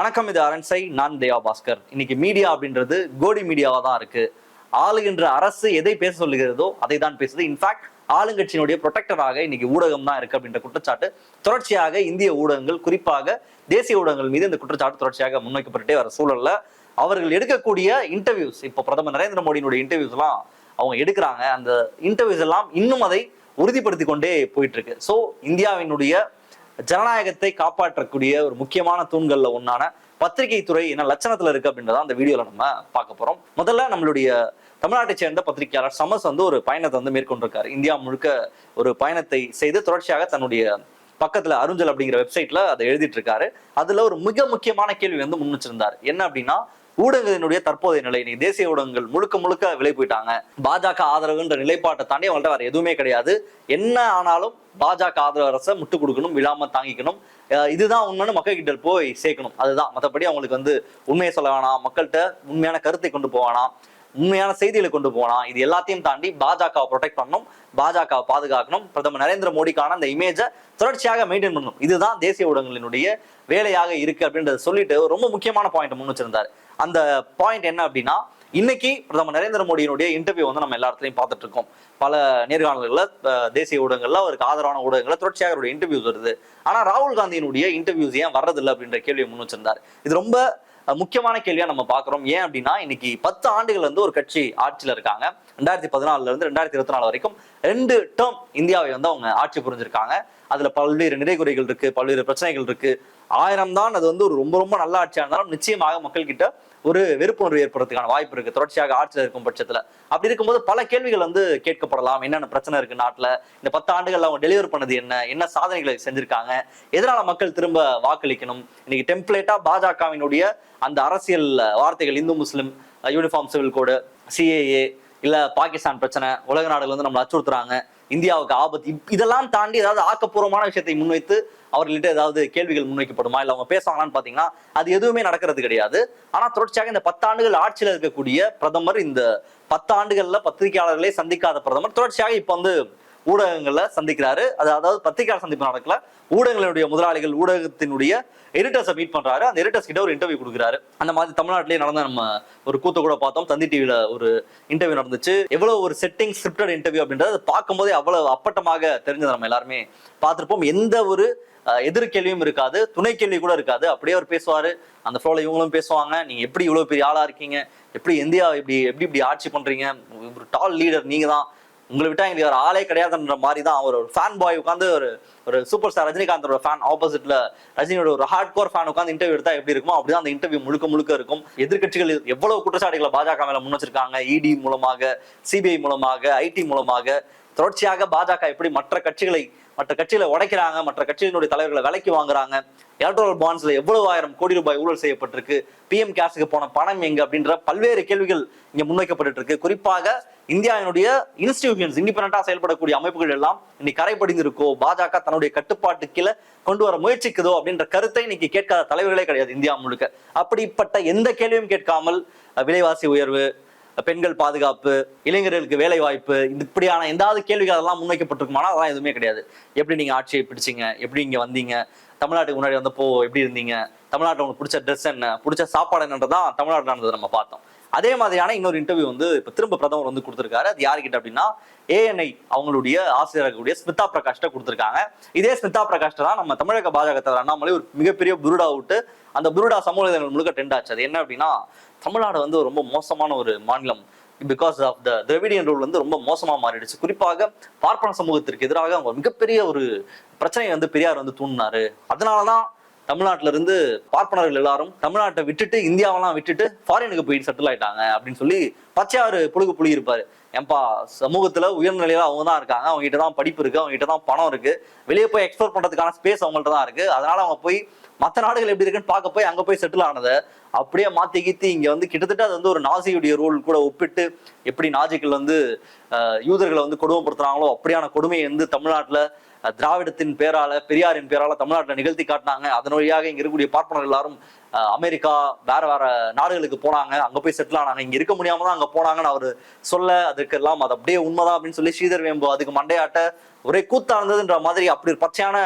வணக்கம் இது அரண்சை நான் தேவா பாஸ்கர். இன்னைக்கு மீடியா அப்படின்றது கோடி மீடியாவா தான் இருக்கு. ஆளுகின்ற அரசு எதை பேச சொல்லுகிறதோ அதை தான் பேசுது இன்ஃபேக்ட் ஆளுங்கட்சியினுடைய ப்ரொடெக்டராக இன்னைக்கு ஊடகம் தான் இருக்கு அப்படின்ற குற்றச்சாட்டு தொடர்ச்சியாக இந்திய ஊடகங்கள் குறிப்பாக தேசிய ஊடகங்கள் மீது இந்த குற்றச்சாட்டு தொடர்ச்சியாக முன்வைக்கப்பட்டுட்டே வர சூழல்ல அவர்கள் எடுக்கக்கூடிய இன்டர்வியூஸ் இப்போ பிரதமர் நரேந்திர மோடியினுடைய இன்டர்வியூஸ் எல்லாம் அவங்க எடுக்கிறாங்க. அந்த இன்டர்வியூஸ் எல்லாம் இன்னும் அதை உறுதிப்படுத்தி கொண்டே போயிட்டு இருக்கு. ஸோ இந்தியாவினுடைய ஜனநாயகத்தை காப்பாற்றக்கூடிய ஒரு முக்கியமான தூண்கள்ல ஒன்றான பத்திரிகை துறை என்ன லட்சணத்துல இருக்கு அப்படின்றத அந்த வீடியோல நம்ம பார்க்க போறோம். முதல்ல நம்மளுடைய தமிழ்நாட்டை சேர்ந்த பத்திரிகையாளர் சமஸ் வந்து ஒரு பயணத்தை வந்து மேற்கொண்டிருக்காரு. இந்தியா முழுக்க ஒரு பயணத்தை செய்து தொடர்ச்சியாக தன்னுடைய பக்கத்துல அருஞ்சல் அப்படிங்கிற வெப்சைட்ல அதை எழுதிட்டு இருக்காரு. அதுல ஒரு மிக முக்கியமான கேள்வி வந்து முன் வச்சிருந்தாரு. என்ன அப்படின்னா ஊடகத்தினுடைய தற்போதைய நிலை. இன்னைக்கு தேசிய ஊடகங்கள் முழுக்க முழுக்க விலை போயிட்டாங்க. பாஜக ஆதரவுன்ற நிலைப்பாட்டை தாண்டி அவங்கள்ட்ட வேற எதுவுமே கிடையாது. என்ன ஆனாலும் பாஜக ஆதரவு அரசை முட்டு கொடுக்கணும் விழாம தாங்கிக்கணும். இதுதான் உண்மைன்னு மக்கள் கிட்ட போய் சேர்க்கணும். அதுதான். மற்றபடி அவங்களுக்கு வந்து உண்மையை சொல்ல வேணாம். மக்கள்கிட்ட உண்மையான கருத்தை கொண்டு போவானா உண்மையான செய்திகளை கொண்டு போகலாம் இது எல்லாத்தையும் தாண்டி பாஜகவை ப்ரொடெக்ட் பண்ணணும் பாஜகவை பாதுகாக்கணும் பிரதமர் நரேந்திர மோடிக்கான அந்த இமேஜை தொடர்ச்சியாக மெயின்டைன் பண்ணணும். இதுதான் தேசிய ஊடகங்களினுடைய வேலையாக இருக்கு அப்படின்றத சொல்லிட்டு ரொம்ப முக்கியமான பாயிண்ட் முன் வச்சிருந்தாரு. அந்த பாயிண்ட் என்ன அப்படின்னா இன்னைக்கு பிரதமர் நரேந்திர மோடியினுடைய இன்டர்வியூ வந்து நம்ம எல்லா இடத்துலையும் பார்த்துட்டு இருக்கோம். பல நேர்காணல்கள்ல தேசிய ஊடகங்கள்ல அவருக்கு ஆதரவான ஊடகங்கள்ல தொடர்ச்சியாக அவருடைய இன்டர்வியூஸ் வருது. ஆனா ராகுல் காந்தியினுடைய இன்டர்வியூஸ் ஏன் வர்றதில்லை அப்படின்ற கேள்வியை முன் வச்சிருந்தார். இது ரொம்ப முக்கியமான கேள்வியா நம்ம பாக்குறோம் ஏன் அப்படின்னா இன்னைக்கு பத்து ஆண்டுகள் வந்து ஒரு கட்சி ஆட்சியில இருக்காங்க. ரெண்டாயிரத்தி பதினாலுல இருந்து ரெண்டாயிரத்தி இருபத்தி நாலு வரைக்கும் ரெண்டு டேர்ம் இந்தியாவை வந்து அவங்க ஆட்சி புரிஞ்சிருக்காங்க. அதுல பல்வேறு நிறைகுறைகள் இருக்கு பல்வேறு பிரச்சனைகள் இருக்கு. ஆயிரம் தான் அது வந்து ஒரு ரொம்ப ரொம்ப நல்ல ஆட்சியா இருந்தாலும் நிச்சயமாக மக்கள் கிட்ட ஒரு வெறுப்புணர்வு ஏற்படுறதுக்கான வாய்ப்பு இருக்கு. தொடர்ச்சியாக ஆட்சியில் இருக்கும் பட்சத்துல. அப்படி இருக்கும்போது பல கேள்விகள் வந்து கேட்கப்படலாம். என்னென்ன பிரச்சனை இருக்கு நாட்டில்? இந்த பத்து ஆண்டுகள் அவங்க டெலிவர் பண்ணது என்ன? என்ன சாதனைகளை செஞ்சிருக்காங்க? எதனால மக்கள் திரும்ப வாக்களிக்கணும்? இன்னைக்கு டெம்ப்ளேட்டா பாஜகவினுடைய அந்த அரசியல் வார்த்தைகள் Hindu Muslim uniform civil code CAA இல்ல பாகிஸ்தான் பிரச்சனை உலக நாடுகள் வந்து நம்மளை அச்சுறுத்துறாங்க. இந்தியாவுக்கு ஆபத்து. இப்- இதெல்லாம் தாண்டி ஏதாவது ஆக்கப்பூர்வமான விஷயத்தை முன்வைத்து அவர்கள்ட்ட ஏதாவது கேள்விகள் முன்வைக்கப்படுமா? இல்லை அவங்க பேசுவாங்களான்னு பாத்தீங்கன்னா அது எதுவுமே நடக்கிறது கிடையாது. ஆனா தொடர்ச்சியாக இந்த பத்தாண்டுகள் ஆட்சியில இருக்கக்கூடிய பிரதமர் இந்த பத்தாண்டுகள்ல பத்திரிகையாளர்களை சந்திக்காத பிரதமர் தொடர்ச்சியாக இப்போ வந்து ஊடகங்களில் சந்திக்கிறாரு. அது அதாவது பத்திரிகையாளர் சந்திப்பு நடக்கல. ஊடகங்களுடைய முதலாளிகள் ஊடகத்தினுடைய எடிட்டர்ஸை மீட் பண்றாரு. அந்த எடிட்டர்ஸ் கிட்ட ஒரு இன்டர்வியூ கொடுக்குறாரு. அந்த மாதிரி தமிழ்நாட்டிலேயே நடந்த நம்ம ஒரு கூத்த கூட பார்த்தோம். தந்தி டிவியில ஒரு இன்டர்வியூ நடந்துச்சு. எவ்வளவு ஒரு செட்டிங் ஸ்கிரிப்டட் இன்டர்வியூ அப்படின்றது அது பார்க்கும்போதே அவ்வளவு அப்பட்டமாக தெரிஞ்சது நம்ம எல்லாருமே பார்த்துருப்போம். எந்த ஒரு எதிர்கேள்வியும் இருக்காது. துணை கேள்வி கூட இருக்காது. அப்படியே அவர் பேசுவாரு. அந்த ஃப்ளோல இவங்களும் பேசுவாங்க. நீங்க எப்படி இவ்வளவு பெரிய ஆளா இருக்கீங்க? எப்படி இந்தியா இப்படி எப்படி இப்படி ஆட்சி பண்றீங்க? ஒரு டால் லீடர் நீங்க தான் உங்களை விட்டா எங்களுக்கு ஒரு ஆளே கிடையாதுன்ற மாதிரி தான் அவர் ஒரு ஃபேன் பாய் உட்காந்து ஒரு ஒரு சூப்பர் ஸ்டார் ரஜினிகாந்தோட ஃபேன் ஆப்போசிட்ல ரஜினியோட ஒரு ஹார்ட் கோர் ஃபேன் உட்காந்து இன்டர்வியூ எடுத்தா எப்படி இருக்குமோ அப்படிதான் அந்த இன்டர்வியூ முழுக்க முழுக்க இருக்கும். எதிர்க்கட்சிகள் எவ்வளவு குற்றச்சாட்டுகளை பாஜக மேல முன் வச்சிருக்காங்க? இடி மூலமாக சிபிஐ மூலமாக ஐடி மூலமாக தொடர்ச்சியாக பாஜக எப்படி மற்ற கட்சிகளை மற்ற கட்சிகளை உடைக்கிறாங்க மற்ற கட்சியினுடைய தலைவர்களை விலைக்கு வாங்குறாங்க. எலக்ட்ரல் பாண்ட்ஸ்ல எவ்வளவு ஆயிரம் கோடி ரூபாய் ஊழல் செய்யப்பட்டிருக்கு? பிஎம் கேஸுக்கு போன பணம் எங்க அப்படின்ற பல்வேறு கேள்விகள் இங்க முன்வைக்கப்பட்டு இருக்கு குறிப்பாக இந்தியாவினுடைய இன்ஸ்டிடியூஷன்ஸ் இண்டிபெண்டா செயல்படக்கூடிய அமைப்புகள் எல்லாம் இன்னைக்கு கரைப்படிந்திருக்கோ பாஜக தன்னுடைய கட்டுப்பாட்டு கீழே கொண்டு வர முயற்சிக்குதோ அப்படின்ற கருத்தை இன்னைக்கு கேட்காத தலைவர்களே கிடையாது இந்தியா முழுக்க. அப்படிப்பட்ட எந்த கேள்வியும் கேட்காமல் விலைவாசி உயர்வு பெண்கள் பாதுகாப்பு இளைஞர்களுக்கு வேலை வாய்ப்பு இது இப்படியான எந்தாவது கேள்விகள் அதெல்லாம் முன்வைக்கப்பட்டிருக்குமானா அதெல்லாம் எதுவுமே கிடையாது. எப்படி நீங்க ஆட்சியை பிடிச்சீங்க? எப்படி இங்க வந்தீங்க? தமிழ்நாட்டுக்கு முன்னாடி வந்தப்போ எப்படி இருந்தீங்க? தமிழ்நாட்டில் உங்களுக்கு பிடிச்ச ட்ரெஸ் என்ன? பிடிச்ச சாப்பாடு என்னன்றதான் தமிழ்நாட்டில் நடந்தது நம்ம பார்த்தோம். அதே மாதிரியான இன்னொரு இன்டர்வியூ வந்து இப்போ திரும்ப பிரதமர் வந்து கொடுத்துருக்காரு. அது யாருக்கிட்ட அப்படின்னா ஏஎன்ஐ அவங்களுடைய ஆசிரியர்களுடைய ஸ்மிதா பிரகாஷ்ட கொடுத்துருக்காங்க. இதே ஸ்மிதா பிரகாஷ்ட தான் நம்ம தமிழக பாஜக தலைவர் அண்ணாமலை ஒரு மிகப்பெரிய புருடா விட்டு அந்த புருடா சமூக முழுக்க டெண்ட் ஆச்சு. அது என்ன அப்படின்னா தமிழ்நாடு வந்து ரொம்ப மோசமான ஒரு மாநிலம். Because of the Dravidian rule வந்து ரொம்ப மோசமா மாறிடுச்சு. குறிப்பாக பார்ப்பன சமூகத்திற்கு எதிராக அவங்க மிகப்பெரிய ஒரு பிரச்சனையை வந்து பெரியார் வந்து தூண்டினாரு. அதனாலதான் தமிழ்நாட்டில இருந்து பார்ப்பனர்கள் எல்லாரும் தமிழ்நாட்டை விட்டுட்டு இந்தியாவெல்லாம் விட்டுட்டு ஃபாரினுக்கு போய் செட்டில் ஆயிட்டாங்க அப்படின்னு சொல்லி பச்சையாறு புழுகு புளி இருப்பாரு ஏன்பா சமூகத்துல உயர்நிலையில அவங்க தான் இருக்காங்க. அவங்க கிட்ட தான் படிப்பு இருக்கு. அவங்க கிட்ட தான் பணம் இருக்கு. வெளியே போய் எக்ஸ்ப்ளோர் பண்றதுக்கான ஸ்பேஸ் அவங்கள்ட்ட தான் இருக்கு. அதனால அவங்க போய் மற்ற நாடுகள் எப்படி இருக்குன்னு பார்க்க போய் அங்க போய் செட்டில் ஆனதை அப்படியே மாத்தி கீத்தி இங்க வந்து கிட்டத்தட்ட அது வந்து ஒரு நாசியுடைய ரோல் கூட ஒப்பிட்டு எப்படி நாஜிக்கள் வந்து யூதர்களை வந்து கொடுமைப்படுத்துறாங்களோ அப்படியான கொடுமையை வந்து தமிழ்நாட்டுல திராவிடத்தின் பேரால பெரியாரின் பேரால தமிழ்நாட்டில் நிகழ்த்தி காட்டினாங்க. அதன் வழியாக இங்க இருக்கக்கூடிய பார்ப்பனர் எல்லாரும் அமெரிக்கா வேற வேற நாடுகளுக்கு போனாங்க. அங்க போய் செட்டில் ஆனாங்க. இங்க இருக்க முடியாம தான் அங்க போனாங்கன்னு அவர் சொல்ல அதுக்கெல்லாம் அது அப்படியே உண்மைதான் அப்படின்னு சொல்லி ஸ்ரீதர் வேம்பு அதுக்கு மண்டையாட்ட ஒரே கூத்தானதுன்ற மாதிரி அப்படி ஒரு பச்சையான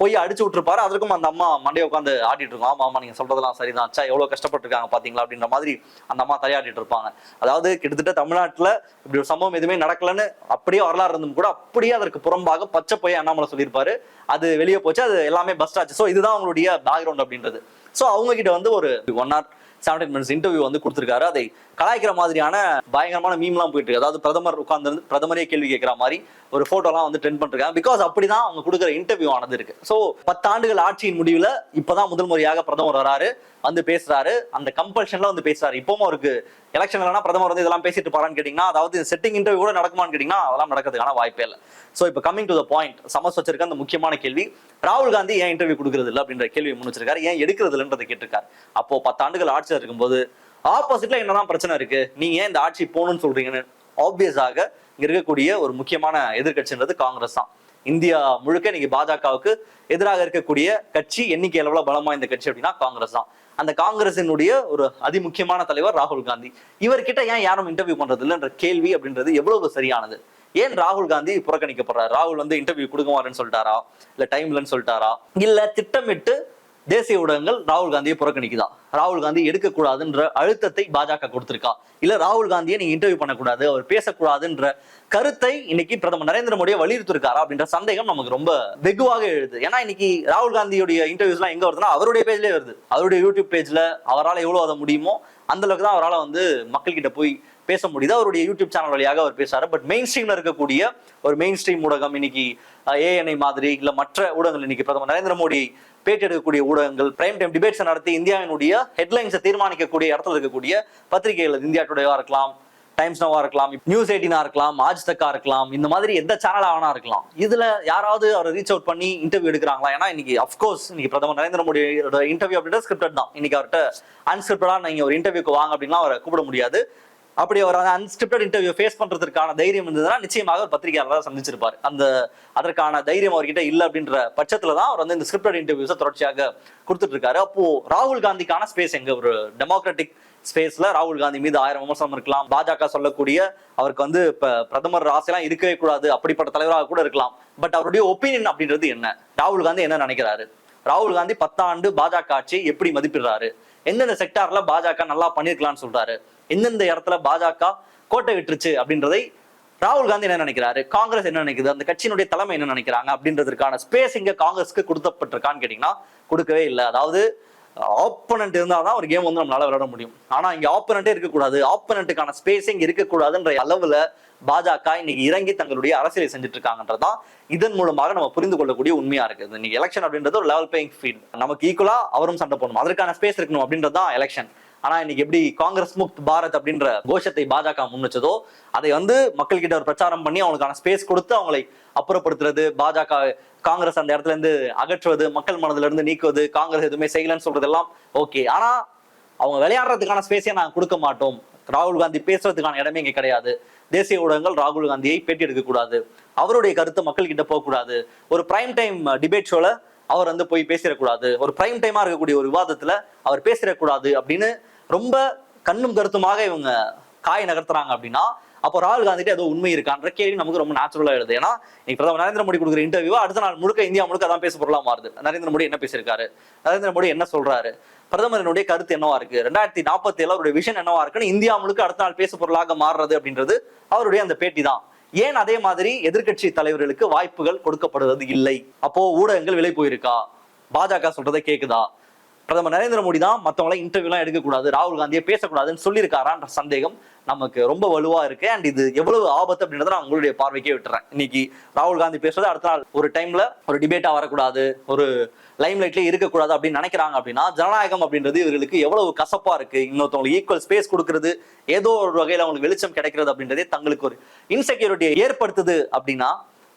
போய் அடிச்சு விட்டுருப்பாரு. அதற்கும் அந்த அம்மா மண்டையை உட்காந்து ஆடிட்டு இருக்கும். ஆமா ஆமா நீங்க சொல்றதெல்லாம் சரிதான். அச்சா எவ்வளவு கஷ்டப்பட்டிருக்காங்க பாத்தீங்களா அப்படின்ற மாதிரி அந்த அம்மா தலையாடிட்டு இருப்பாங்க. அதாவது கிட்டத்தட்ட தமிழ்நாட்டுல இப்படி ஒரு சம்பவம் எதுவுமே நடக்கலன்னு அப்படியே வரலாறு இருந்தும் கூட அப்படியே அதற்கு புறம்பாக பச்சை போய் அண்ணாமலை சொல்லியிருப்பாரு. அது வெளியே போச்சு. அது எல்லாமே பஸ்ட் ஆச்சு. ஸோ இதுதான் அவங்களுடைய பேக்ரவுண்ட் அப்படின்றது. ஸோ அவங்க கிட்ட வந்து ஒரு one or seventeen minutes interview வந்து கொடுத்துருக்காரு. அதை கலாய்க்கிற மாதிரியான பயங்கரமான மீம்லாம் போயிட்டு இருக்கு. அதாவது பிரதமர் உட்கார்ந்து பிரதமரே கேள்வி கேட்கிற மாதிரி ஒரு போட்டோலாம் வந்து ட்ரெண்ட் பண்ணிருக்காங்க. பிகாஸ் அப்படிதான் அவங்க கொடுக்குற இன்டர்வியூ ஆனது இருக்கு ஸோ பத்தாண்டுகள் ஆட்சியின் முடிவில் இப்போதான் முதல் முறையாக பிரதமர் வராரு வந்து பேசுறாரு. அந்த கம்பல்ஷன்ல வந்து பேசுறாரு. இப்பவும் அவருக்கு எலெக்ஷன் இல்லைனா பிரதமர் வந்து இதெல்லாம் பேசிட்டு போறான்னு கேட்டீங்கன்னா அதாவது செட்டிங் இன்டர்வியூ கூட நடக்குமான்னு கேட்டீங்கன்னா அதெல்லாம் நடக்கிறதுக்கான வாய்ப்பே இல்லை. ஸோ இப்போ கமிங் டு த பாயிண்ட் சமஸ் வச்சிருக்க அந்த முக்கியமான கேள்வி ராகுல் காந்தி ஏன் இன்டர்வியூ கொடுக்கறது இல்லை அப்படின்ற கேள்வி முன் வச்சிருக்காரு. ஏன் எடுக்கிறது இல்லைன்றதை கேட்டிருக்காரு. அப்போ பத்தாண்டுகள் ஆட்சியில் இருக்கும்போது ஆப்போசிட்ல என்னதான் பிரச்சனை இருக்கு? நீங்க ஏன் இந்த ஆட்சி போகணும்னு சொல்றீங்கன்னு ஆப்வியஸாக இங்க இருக்கக்கூடிய ஒரு முக்கியமான எதிர்கட்சின்றது காங்கிரஸ் தான். இந்தியா முழுக்க இன்னைக்கு பாஜகவுக்கு எதிராக இருக்கக்கூடிய கட்சி எண்ணிக்கை அளவுல பலமா இந்த கட்சி அப்படின்னா காங்கிரஸ் தான். அந்த காங்கிரசினுடைய ஒரு அதிமுக்கியமான தலைவர் ராகுல் காந்தி. இவர்கிட்ட ஏன் யாரும் இன்டர்வியூ பண்றது இல்லைன்ற கேள்வி அப்படின்றது எவ்வளவு சரியானது? ஏன் ராகுல் காந்தி புறக்கணிக்கப்படுறாரு? ராகுல் வந்து இன்டர்வியூ கொடுக்க மாட்டேன்னு சொல்லிட்டாரா? இல்ல டைம் இல்லைன்னு சொல்லிட்டாரா? இல்ல திட்டமிட்டு தேசிய ஊடகங்கள் ராகுல் காந்தியை புறக்கணிக்குதா? ராகுல் காந்தி எடுக்கக்கூடாதுன்ற அழுத்தத்தை பாஜக கொடுத்திருக்கா? இல்ல ராகுல் காந்தியை நீங்க இன்டர்வியூ பண்ணக்கூடாது அவர் பேசக்கூடாதுன்ற கருத்தை இன்னைக்கு பிரதமர் நரேந்திர மோடியை வலியுறுத்திருக்காரா அப்படின்ற சந்தேகம் நமக்கு ரொம்ப வெகுவாக எழுது. ஏன்னா இன்னைக்கு ராகுல் காந்தியுடைய இன்டர்வியூஸ் எல்லாம் எங்க வருதுன்னா அவருடைய பேஜ்லயே வருது. அவருடைய யூடியூப் பேஜ்ல அவரால் எவ்வளவு அதை முடியுமோ அந்த அளவுக்கு தான் அவரால் வந்து மக்கள் கிட்ட போய் பேச முடியுது. அவருடைய யூடியூப் சேனல் வழியாக அவர் பேசுறாரு. பட் மெயின் ஸ்ட்ரீம்ல இருக்கக்கூடிய ஒரு மெயின் ஸ்ட்ரீம் ஊடகம் இன்னைக்கு ஏஎன்ஐ மாதிரி இல்ல மற்ற ஊடகங்கள் இன்னைக்கு பிரதமர் நரேந்திர மோடி பேட்டி எடுக்கக்கூடிய ஊடகங்கள் பிரைம் டைம் டிபேட்ஸை நடத்தி இந்தியாவினுடைய ஹெட்லைன்ஸை தீர்மானிக்கக்கூடிய இடத்துல இருக்கக்கூடிய பத்திரிகைகள் இந்தியா டுடேவா இருக்கலாம் டைம்ஸ் நோவா இருக்கலாம் நியூஸ் எயிட்டினா இருக்கலாம் ஆஜ் தக்கா இருக்கலாம் இந்த மாதிரி எந்த சேனல் ஆனா இருக்கலாம். இதுல யாராவது அவரை ரீச் அவுட் பண்ணி இன்டர்வியூ எடுக்கிறாங்களா? ஏன்னா இன்னைக்கு அஃப்கோர்ஸ் இன்னைக்கு பிரதமர் நரேந்திர மோடியோட இன்டர்வியூ அப்படின்றது ஸ்கிரிப்டட் தான். இன்னைக்கு அவர்கிட்ட அன்ஸ்கிரிப்டடா நீங்க ஒரு இன்டர்வியூக்கு வாங்க அப்படின்னா அவரை கூப்பிட முடியாது. அப்படி அவர் அந்த அன்ஸ்கிரிப்டட் இன்டர்வியூ ஃபேஸ் பண்றதுக்கான தைரியம் இருந்ததுன்னா நிச்சயமாக ஒரு பத்திரிகையாளராக சந்திச்சிருப்பார். அந்த அதற்கான தைரியம் அவர்கிட்ட இல்லை அப்படின்ற பட்சத்துல தான் அவர் வந்து இந்த ஸ்கிரிப்டட் இன்டர்வியூஸை தொடர்ச்சியாக கொடுத்துட்டு இருக்காரு அப்போ ராகுல் காந்திக்கான ஸ்பேஸ் எங்க? ஒரு டெமோக்ராட்டிக் ஸ்பேஸ்ல ராகுல் காந்தி மீது ஆயிரம் விமர்சனம் இருக்கலாம். பாஜக சொல்லக்கூடிய அவருக்கு வந்து இப்ப பிரதமர் ஆசையெல்லாம் இருக்கவே கூடாது. அப்படிப்பட்ட தலைவராக கூட இருக்கலாம். பட் அவருடைய ஒப்பீனியன் அப்படின்றது என்ன? ராகுல் காந்தி என்ன நினைக்கிறாரு? ராகுல் காந்தி பத்தாண்டு பாஜக ஆட்சியை எப்படி மதிப்பிடுறாரு? எந்தெந்த செக்டார்ல பாஜக நல்லா பண்ணிருக்கலாம்னு சொல்றாரு? எந்தெந்த இடத்துல பாஜக கோட்டை விட்டுருச்சு அப்படின்றதை ராகுல் காந்தி என்ன நினைக்கிறாரு? காங்கிரஸ் என்ன நினைக்குது? அந்த கட்சியினுடைய தலைமை என்ன நினைக்கிறாங்க? அப்படின்றதுக்கான ஸ்பேஸ் இங்க காங்கிரஸ்க்கு கொடுத்தப்பட்டிருக்கான்னு கேட்டீங்கன்னா கொடுக்கவே இல்லை. அதாவது ஆப்பனண்ட் இருந்தால் தான் ஒரு கேம் வந்து நம்மளால விளையாட முடியும். ஆனா இங்க ஆப்பனண்டே இருக்கக்கூடாது. ஆப்பனண்ட்டுக்கான ஸ்பேஸ் இங்க இருக்கக்கூடாதுன்ற அளவுல பாஜக இன்னைக்கு இறங்கி தங்களுடைய அரசியலை செஞ்சுட்டு இருக்காங்கன்றதான் இதன் மூலமாக நம்ம புரிந்து கொள்ளக்கூடிய உண்மையா இருக்குது. இன்னைக்கு எலெக்ஷன் அப்படின்றது ஒரு லெவல் பிளேயிங் ஃபீல்ட் நமக்கு ஈக்குவலா அவரும் சண்டை போடணும். அதற்கான ஸ்பேஸ் இருக்கணும் அப்படின்றது தான் எலெக்ஷன் ஆனா இன்னைக்கு எப்படி காங்கிரஸ் முக்த் பாரத் அப்படின்ற கோஷத்தை பாஜக முன் வச்சதோ அதை வந்து மக்கள் கிட்ட ஒரு பிரச்சாரம் பண்ணி அவங்களுக்கான ஸ்பேஸ் கொடுத்து அவங்களை அப்புறப்படுத்துறது பாஜக காங்கிரஸ் அந்த இடத்துல இருந்து அகற்றுவது மக்கள் மனதுல இருந்து நீக்குவது காங்கிரஸ் எதுவுமே செய்யலன்னு சொல்றதெல்லாம் ஓகே ஆனா அவங்க விளையாடுறதுக்கான ஸ்பேஸே நாங்க கொடுக்க மாட்டோம். ராகுல் காந்தி பேசுறதுக்கான இடமே இங்க கிடையாது. தேசிய ஊடகங்கள் ராகுல் காந்தியை பேட்டி எடுக்க கூடாது. அவருடைய கருத்து மக்கள் கிட்ட போக கூடாது. ஒரு பிரைம் டைம் டிபேட் ஷோல அவர் வந்து போய் பேசிடக்கூடாது ஒரு பிரைம் டைமா இருக்கக்கூடிய ஒரு விவாதத்துல அவர் பேசிடக்கூடாது அப்படின்னு ரொம்ப கண்ணும் கருத்துமாக இவங்க காய் நகர்த்துறாங்க அப்படின்னா அப்போ ராகுல் காந்திட்டு ஏதோ உண்மை இருக்கான்ற கேள்வி நமக்கு ரொம்ப நேச்சுரலா எழுது. ஏன்னா இன்னைக்கு பிரதமர் நரேந்திர மோடி கொடுக்குற இன்டர்வியூ அடுத்த நாள் முழுக்க இந்தியா முழுக்க அதான் பேச பொருளா மாறுது. நரேந்திர மோடி என்ன பேசியிருக்காரு? நரேந்திர மோடி என்ன சொல்றாரு? பிரதமரினுடைய கருத்து என்னவா இருக்கு? ரெண்டாயிரத்தி நாற்பத்தி ஏழு அவருடைய விஷன் என்னவா இருக்குன்னு இந்தியா முழுக்க அடுத்த நாள் பேச பொருளாக மாறுறது அப்படின்றது அவருடைய அந்த பேட்டி தான். ஏன் அதே மாதிரி எதிர்க்கட்சி தலைவர்களுக்கு வாய்ப்புகள் கொடுக்கப்படுவது இல்லை? அப்போ ஊடகங்கள் விலை போயிருக்கா? பாஜக சொல்றதை கேக்குதா? பிரதமர் நரேந்திர மோடி தான் மற்றவங்கள இன்டர்வியூலாம் எடுக்கக்கூடாது ராகுல் காந்தியை பேசக்கூடாதுன்னு சொல்லியிருக்காரான்ற சந்தேகம் நமக்கு ரொம்ப வலுவா இருக்கு. அண்ட் இது எவ்வளவு ஆபத்து அப்படின்றத நான் உங்களுடைய பார்வைக்கே விட்டுறேன். இன்னைக்கு ராகுல் காந்தி பேசுறது அடுத்த நாள் ஒரு டைம்ல ஒரு டிபேட்டா வரக்கூடாது ஒரு லைம் லைட்லயே இருக்கக்கூடாது அப்படின்னு நினைக்கிறாங்க அப்படின்னா ஜனநாயகம் அப்படின்றது இவர்களுக்கு எவ்வளவு கசப்பா இருக்கு. இன்னொருத்தவங்களுக்கு ஈக்குவல் ஸ்பேஸ் கொடுக்கறது ஏதோ ஒரு வகையில் அவங்களுக்கு வெளிச்சம் கிடைக்கிறது அப்படின்றதே தங்களுக்கு ஒரு இன்செக்யூரிட்டியை ஏற்படுத்துது அப்படின்னா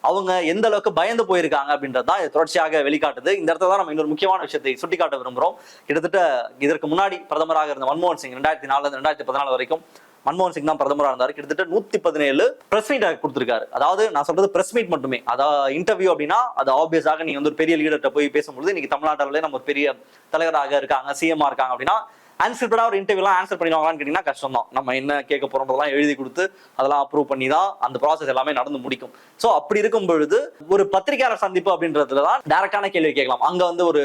அவங்க எந்த அளவுக்கு பயந்து போயிருக்காங்க அப்படின்றது தான் தொடர்ச்சியாக வெளிக்காட்டுது. இந்த இடத்துல தான் நம்ம இன்னொரு முக்கியமான விஷயத்தை சுட்டிக்காட்ட விரும்புகிறோம் கிட்டத்தட்ட இதற்கு முன்னாடி பிரதமராக இருந்த மன்மோகன் சிங் ரெண்டாயிரத்தி நாலுல இருந்து ரெண்டாயிரத்தி பதினாலு வரைக்கும் மன்மோகன் சிங் தான் பிரதமராக இருந்தார். கிட்டத்தட்ட நூத்தி பதினேழு பிரஸ் மீட் கொடுத்திருக்காரு. அதாவது நான் சொல்றது பிரஸ் மீட் மட்டுமே. அதாவது இன்டர்வியூ அப்படின்னா அது ஆப்வியஸாக நீங்க வந்து ஒரு பெரிய லீடர்கிட்ட போய் பேசும்பொழுது இன்னைக்கு தமிழ்நாட்டிலே நம்ம ஒரு பெரிய தலைவராக இருக்காங்க சிஎம்ஆ இருக்காங்க அப்படின்னா அன்ஸ்கிரிப்டா ஒரு இன்டர்வியூலாம் ஆன்சர் பண்ணிடுவாங்களான்னு கேட்டிங்கன்னா கஷ்டம் தான் நம்ம என்ன கேட்க போறோம்ன்றதெல்லாம் எழுதி கொடுத்து அதெல்லாம் அப்ரூவ் பண்ணி தான் அந்த ப்ராசஸ் எல்லாமே நடந்து முடிக்கும். ஸோ அப்படி இருக்கும் பொழுது ஒரு பத்திரிகையாளர் சந்திப்பு அப்படின்றதுல தான் டேரக்டான கேள்வி கேட்கலாம். அங்கே வந்து ஒரு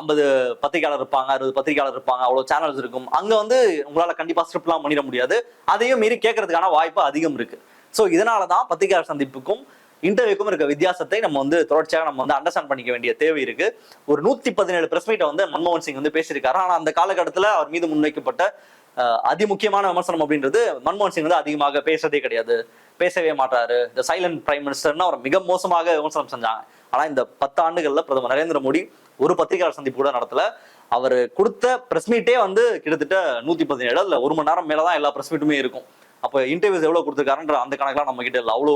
ஐம்பது பத்திரிகையாளர் இருப்பாங்க அறுபது பத்திரிகையாளர் இருப்பாங்க அவ்வளோ சேனல்ஸ் இருக்கும். அங்கே வந்து உங்களால் கண்டிப்பாக ஸ்கிரிப்ட்லாம் பண்ணிட முடியாது. அதையும் மீறி கேட்கறதுக்கான வாய்ப்பு அதிகம் இருக்குது ஸோ இதனால தான் பத்திரிகையாளர் சந்திப்புக்கும் இன்டர்வியூக்கும் இருக்க வித்தியாசத்தை நம்ம வந்து தொடர்ச்சியாக நம்ம வந்து அண்டர்ஸ்டாண்ட் பண்ணிக்க வேண்டிய தேவை இருக்கு. ஒரு நூத்தி பதினேழு பிரஸ் மீட்டை வந்து மன்மோகன் சிங் வந்து பேசியிருக்காரு. ஆனா அந்த காலகட்டத்தில் அவர் மீது முன்வைக்கப்பட்ட அதிமுக்கியமான விமர்சனம் அப்படின்றது மன்மோகன் சிங் வந்து அதிகமாக பேசுறதே கிடையாது. பேசவே மாட்டாரு. இந்த சைலண்ட் பிரைம் மினிஸ்டர்னு அவர் மிக மோசமாக விமர்சனம் செஞ்சாங்க. ஆனா இந்த பத்து ஆண்டுகள்ல பிரதமர் நரேந்திர மோடி ஒரு பத்திரிகையாளர் சந்திப்பு கூட நடத்தல. அவர் கொடுத்த பிரஸ் மீட்டே வந்து கிட்டத்தட்ட நூத்தி பதினேழு அதுல ஒரு மணி நேரம் மேலதான் எல்லா பிரஸ் மீட்டுமே இருக்கும். அப்போ இன்டர்வியூஸ் எவ்வளோ கொடுத்துருக்காருன்ற அந்த கணக்கெலாம் நம்ம கிட்ட இல்லை. அவ்வளோ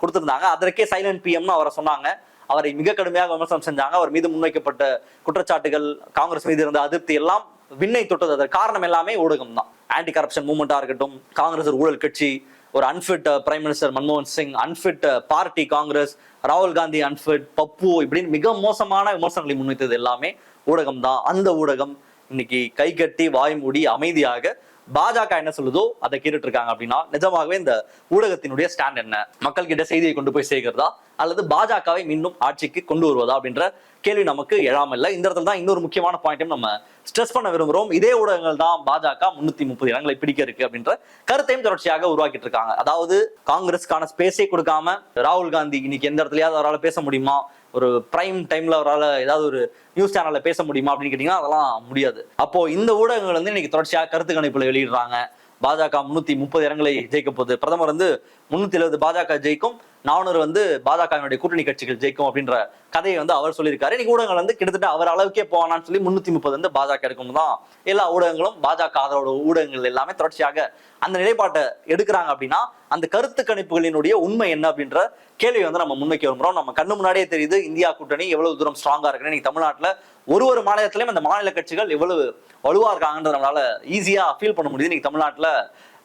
கொடுத்துருந்தாங்க. அதற்கே சைலண்ட் பிஎம்னு அவரை சொன்னாங்க. அவரை மிக கடுமையாக விமர்சனம் செஞ்சாங்க. அவர் மீது முன்வைக்கப்பட்ட குற்றச்சாட்டுகள் காங்கிரஸ் மீது இருந்த அதிருப்தி எல்லாம் விண்ணை தொட்டது. அதற்கு காரணம் எல்லாமே ஊடகம் தான். ஆன்டி கரப்ஷன் மூவ்மெண்டா இருக்கட்டும் காங்கிரஸ் ஒரு ஊழல் கட்சி ஒரு அன்ஃபிட் பிரைம் மினிஸ்டர் மன்மோகன் சிங் அன்ஃபிட் பார்ட்டி காங்கிரஸ் ராகுல் காந்தி அன்ஃபிட் பப்பு இப்படின்னு மிக மோசமான விமர்சனங்களை முன்வைத்தது எல்லாமே ஊடகம் தான். அந்த ஊடகம் இன்னைக்கு கை கட்டி வாய் மூடி அமைதியாக பாஜக என்ன சொல்லுதோ அதை கேட்டுட்டு இருக்காங்க அப்படின்னா நிஜமாகவே இந்த ஊடகத்தினுடைய ஸ்டாண்ட் என்ன? மக்கள் கிட்ட செய்தியை கொண்டு போய் சேர்க்கிறதா? அல்லது பாஜகவை மீண்டும் ஆட்சிக்கு கொண்டு வருவதா அப்படின்ற கேள்வி நமக்கு எழாமல் இல்லை. இந்த இடத்துல தான் இன்னொரு முக்கியமான பாயிண்ட்டையும் நம்ம ஸ்ட்ரெஸ் பண்ண விரும்புறோம். இதே ஊடகங்கள் தான் பாஜக முன்னூத்தி முப்பது இடங்களை பிடிக்க இருக்கு அப்படின்ற கருத்தையும் தொடர்ச்சியாக உருவாக்கிட்டு இருக்காங்க அதாவது காங்கிரஸ்க்கான ஸ்பேஸே கொடுக்காம ராகுல் காந்தி இன்னைக்கு எந்த இடத்துலயாவது அவரால் பேச முடியுமா? ஒரு பிரைம் டைம்ல அவரால் ஏதாவது ஒரு நியூஸ் சேனல்ல பேச முடியுமா அப்படின்னு கேட்டீங்கன்னா அதெல்லாம் முடியாது. அப்போ இந்த ஊடகங்கள் வந்து இன்னைக்கு தொடர்ச்சியாக கருத்து கணிப்புல வெளியிடுறாங்க. பாஜக முன்னூத்தி முப்பது இடங்களை ஜெயிக்க போகுது. பிரதமர் வந்து முன்னூத்தி எழுபது பாஜக ஜெயிக்கும். நானூறு வந்து பாஜகவினுடைய கூட்டணி கட்சிகள் ஜெயிக்கும் அப்படின்ற கதையை வந்து அவர் சொல்லியிருக்காரு. இன்னைக்கு ஊடகங்கள் வந்து கிட்டத்தட்ட அவர் அளவுக்கே போவானான்னு சொல்லி முன்னூத்தி முப்பது வந்து பாஜக இருக்கும் தான். எல்லா ஊடகங்களும் பாஜக ஆதரவோட ஊடகங்கள் எல்லாமே தொடர்ச்சியாக அந்த நிலைப்பாட்டை எடுக்கிறாங்க அப்படின்னா அந்த கருத்து கணிப்புகளினுடைய உண்மை என்ன அப்படின்ற கேள்வி வந்து நம்ம முன்வைக்க விரும்புறோம். நம்ம கண்ணு முன்னாடியே தெரியுது இந்தியா கூட்டணி எவ்வளவு தூரம் ஸ்ட்ராங்கா இருக்குன்னு. இன்னைக்கு தமிழ்நாட்டுல ஒரு ஒரு மாநிலத்திலயும் அந்த மாநில கட்சிகள் எவ்வளவு வலுவா இருக்காங்கன்றது நம்மளால ஈஸியா ஃபீல் பண்ண முடியுது. இன்னைக்கு தமிழ்நாட்டுல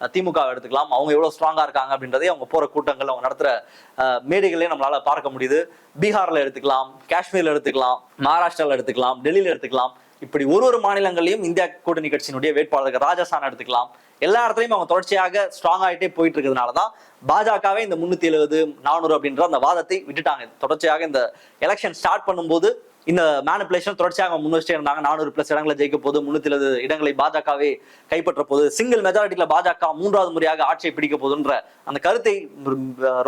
திமுக எடுத்துக்கலாம். அவங்க எவ்வளோ ஸ்ட்ராங்காக இருக்காங்க அப்படின்றதே அவங்க போகிற கூட்டங்கள் அவங்க நடத்துகிற அஹ், மேடைகளே நம்மளால பார்க்க முடியுது. பீகாரில் எடுத்துக்கலாம் காஷ்மீரில் எடுத்துக்கலாம் மகாராஷ்டிராவில் எடுத்துக்கலாம் டெல்லியில் எடுத்துக்கலாம். இப்படி ஒரு ஒரு மாநிலங்களையும் இந்தியா கூட்டணி கட்சியினுடைய வேட்பாளர்கள் ராஜஸ்தான் எடுத்துக்கலாம். எல்லா இடத்துலையும் அவங்க தொடர்ச்சியாக ஸ்ட்ராங் ஆகிட்டே போயிட்டு இருக்கிறதுனால தான் பாஜகவே இந்த முன்னூத்தி எழுபது நானூறு அப்படின்ற அந்த வாதத்தை விட்டுட்டாங்க. தொடர்ச்சியாக இந்த எலெக்ஷன் ஸ்டார்ட் பண்ணும்போது இந்த மேனிப்புலேஷன் தொடர்ச்சியாக முன் வச்சுட்டே இருந்தாங்க. நானூறு பிளஸ் இடங்களை ஜெயிக்க போது முன்னூத்தி எழுபது இடங்களை பாஜகவே கைப்பற்ற போது சிங்கிள் மெஜாரிட்டியில பாஜக மூன்றாவது முறையாக ஆட்சியை பிடிக்க போதுன்ற அந்த கருத்தை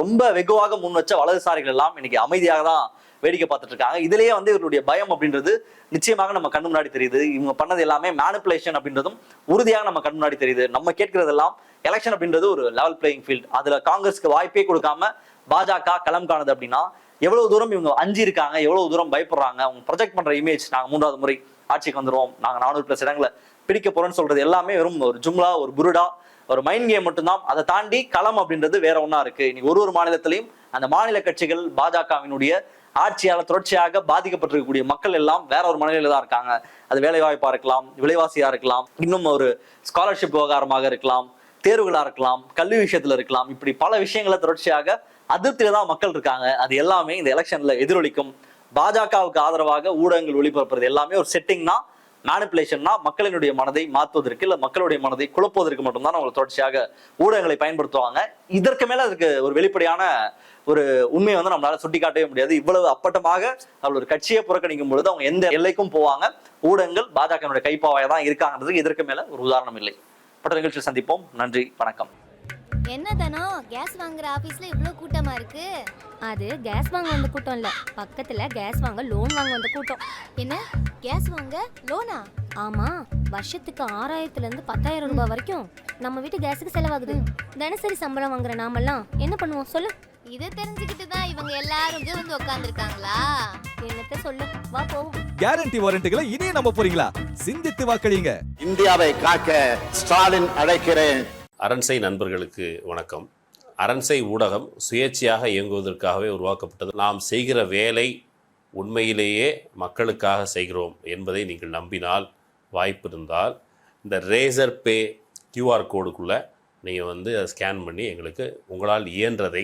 ரொம்ப வெகுவாக முன் வச்ச வலதுசாரிகள் எல்லாம் இன்னைக்கு அமைதியாக தான் வேடிக்கை பார்த்துட்டு இருக்காங்க. இதுலயே வந்து இவருடைய பயம் அப்படின்றது நிச்சயமாக நம்ம கண் முன்னாடி தெரியுது. இவங்க பண்ணது எல்லாமே மேனிப்புலேஷன் அப்படின்றதும் உறுதியாக நம்ம கண் முன்னாடி தெரியுது. நம்ம கேட்கறதெல்லாம் எலெக்ஷன் அப்படின்றது ஒரு லெவல் பிளேயிங் ஃபீல்ட் அதுல காங்கிரஸ்க்கு வாய்ப்பே கொடுக்காம பாஜக களம் காணுது அப்படின்னா எவ்வளவு தூரம் இவங்க அஞ்சு இருக்காங்க எவ்வளவு தூரம் பயப்படுறாங்க அவங்க ப்ரொஜெக்ட் பண்ற இமேஜ் நாங்க மூன்றாவது முறை ஆட்சிக்கு வந்துருவோம். நாங்க நானூறு பிளஸ் இடங்களை பிடிக்க போறோம்னு சொல்றது எல்லாமே வெறும் ஒரு ஜும்லா ஒரு புருடா ஒரு மைண்ட் கேம் மட்டும்தான். அதை தாண்டி களம் அப்படின்றது வேற ஒன்றா இருக்கு. இன்னைக்கு ஒரு ஒரு மாநிலத்திலையும் அந்த மாநில கட்சிகள் பாஜகவினுடைய ஆட்சியால தொடர்ச்சியாக பாதிக்கப்பட்டிருக்கக்கூடிய மக்கள் எல்லாம் வேற ஒரு மனநிலையில தான் இருக்காங்க. அது வேலை வாய்ப்பா இருக்கலாம் விலைவாசியா இருக்கலாம் இன்னும் ஒரு ஸ்காலர்ஷிப் விவகாரமாக இருக்கலாம். தேர்வுகளாக இருக்கலாம் கல்வி விஷயத்தில் இருக்கலாம் இப்படி பல விஷயங்களை தொடர்ச்சியாக அதிருப்தியில தான் மக்கள் இருக்காங்க. அது எல்லாமே இந்த எலெக்ஷன்ல எதிரொலிக்கும். பாஜகவுக்கு ஆதரவாக ஊடகங்கள் ஒளிபரப்புறது எல்லாமே ஒரு செட்டிங்னா மேனிப்புலேஷன்னா மக்களினுடைய மனதை மாற்றுவதற்கு இல்லை மக்களுடைய மனதை குழப்புவதற்கு மட்டும்தான் அவங்க தொடர்ச்சியாக ஊடகங்களை பயன்படுத்துவாங்க. இதற்கு மேலே அதுக்கு ஒரு வெளிப்படையான ஒரு உண்மையை வந்து நம்மளால சுட்டிக்காட்டவே முடியாது. இவ்வளவு அப்பட்டமாக அவள் ஒரு கட்சியை புறக்கணிக்கும் பொழுது அவங்க எந்த எல்லைக்கும் போவாங்க. ஊடகங்கள் பாஜகவினுடைய கைப்பாவாய தான் இருக்காங்கிறதுக்கு இதற்கு மேல ஒரு உதாரணம் இல்லை. மற்ற நிகழ்ச்சியில் சந்திப்போம். நன்றி வணக்கம். என்ன தானோ கேஸ் வாங்குற ஆபீஸ்ல இவ்ளோ கூட்டமா இருக்கு? அது கேஸ் வாங்க வந்த கூட்டம் இல்ல. பக்கத்துல கேஸ் வாங்க லோன் வாங்க வந்த கூட்டம். என்ன? கேஸ் வாங்க? லோனா? ஆமா. வருஷத்துக்கு ஆறாயிரத்துல இருந்து பத்தாயிரம் ரூபாய் வரைக்கும் நம்ம வீட்டு கேஸுக்கு செலவாகுது. தினசரி சம்பளம் வாங்குற நாமெல்லாம் என்ன பண்ணுவோம்? சொல்லு. இதை தெரிஞ்சுக்கிட்டு தான் இவங்க எல்லாரும் இங்க வந்து உட்காந்துருக்காங்களா என்னத்த சொல்லு வா போவோம். கேரண்டி வாரண்டிகளை இனியும் நம்ப போறீங்களா? சிந்தித்து வாக்களியுங்க இந்தியாவை காக்க ஸ்டாலின் அழைக்கிறேன். அரண்சை நண்பர்களுக்கு வணக்கம். அரண்சை ஊடகம் சுயேட்சையாக இயங்குவதற்காகவே உருவாக்கப்பட்டது. நாம் செய்கிற வேலை உண்மையிலேயே மக்களுக்காக செய்கிறோம் என்பதை நீங்கள் நம்பினால் வாய்ப்பு இருந்தால் இந்த ரேசர் பே கியூஆர் கோடுக்குள்ளே நீங்கள் வந்து அதை ஸ்கேன் பண்ணி எங்களுக்கு உங்களால் இயன்றதை